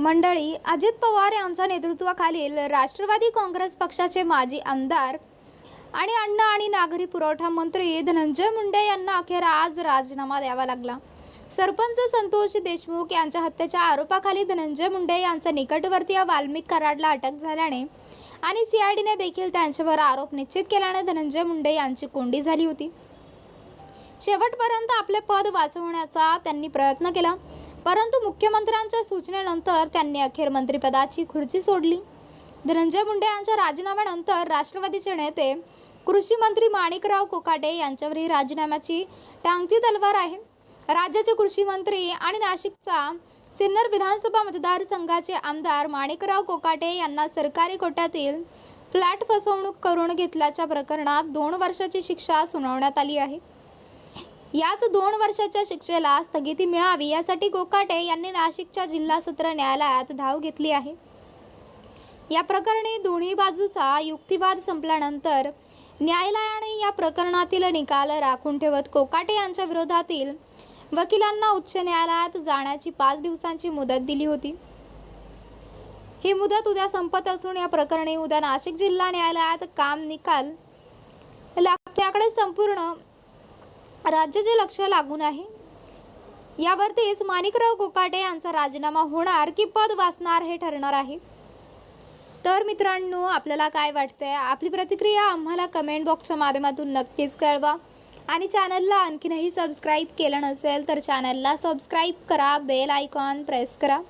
मंडळी अजित पवार यांच्या नेतृत्वाखालील राष्ट्रवादी काँग्रेस पक्षाचे माजी आमदार आणि अन्न आणि नागरी पुरवठा मंत्री धनंजय मुंडे यांना अखेर आज राजीनामा द्यावा लागला. सरपंच संतोष देशमुख यांच्या हत्येच्या आरोपाखाली धनंजय मुंडे यांचा निकटवर्तीय वाल्मिक कराडला अटक झाल्याने आणि सीआयडीने देखील त्यांच्यावर आरोप निश्चित केल्याने धनंजय मुंडे यांची कोंडी झाली होती. शेवटपर्यंत आपले पद वाचवण्याचा त्यांनी प्रयत्न केला. परंतु मुख्यमंत्र्यांच्या सूचनेनंतर त्यांनी अखेर मंत्रिपदाची खुर्ची सोडली. धनंजय मुंडे यांच्या राजीनाम्यानंतर राष्ट्रवादीचे नेते कृषी मंत्री माणिकराव कोकाटे यांच्यावरही राजीनाम्याची टांगती तलवार आहे. राज्याचे कृषी मंत्री आणि नाशिकचा सिन्नर विधानसभा मतदारसंघाचे आमदार माणिकराव कोकाटे यांना सरकारी कोट्यातील फ्लॅट फसवणूक करून घेतल्याच्या प्रकरणात दोन वर्षाची शिक्षा सुनावण्यात आली आहे. याच दोन वर्षाच्या शिक्षेला स्थगिती मिळावी यासाठी कोकाटे यांनी नाशिकच्या जिल्हा सत्र न्यायालयात धाव घेतली आहे. या प्रकरणी दोन्ही बाजूचा युक्तिवाद संपल्यानंतर न्यायालयाने या प्रकरणातील निकाल राखून ठेवत कोकाटे यांच्या विरोधातील वकिलांना उच्च न्यायालयात जाण्याची पाच दिवसांची मुदत दिली होती. ही मुदत उद्या संपत असून या प्रकरणी उद्या नाशिक जिल्हा न्यायालयात काम निकाल लागतो. त्याकडे संपूर्ण राज्याचे लक्ष लागून आहे? यावरतीच माणिकराव कोकाटे यांचा राजीनामा होणार की पद वाचणार हे ठरणार आहे. तर मित्रांनो आपल्याला काय वाटतंय? आपली प्रतिक्रिया आम्हाला कमेंट बॉक्सच्या माध्यमातून नक्कीच कळवा. आणि चॅनलला आणखीनही सबस्क्राईब केलं नसेल तर चॅनलला सबस्क्राईब करा बेल आयकॉन प्रेस करा.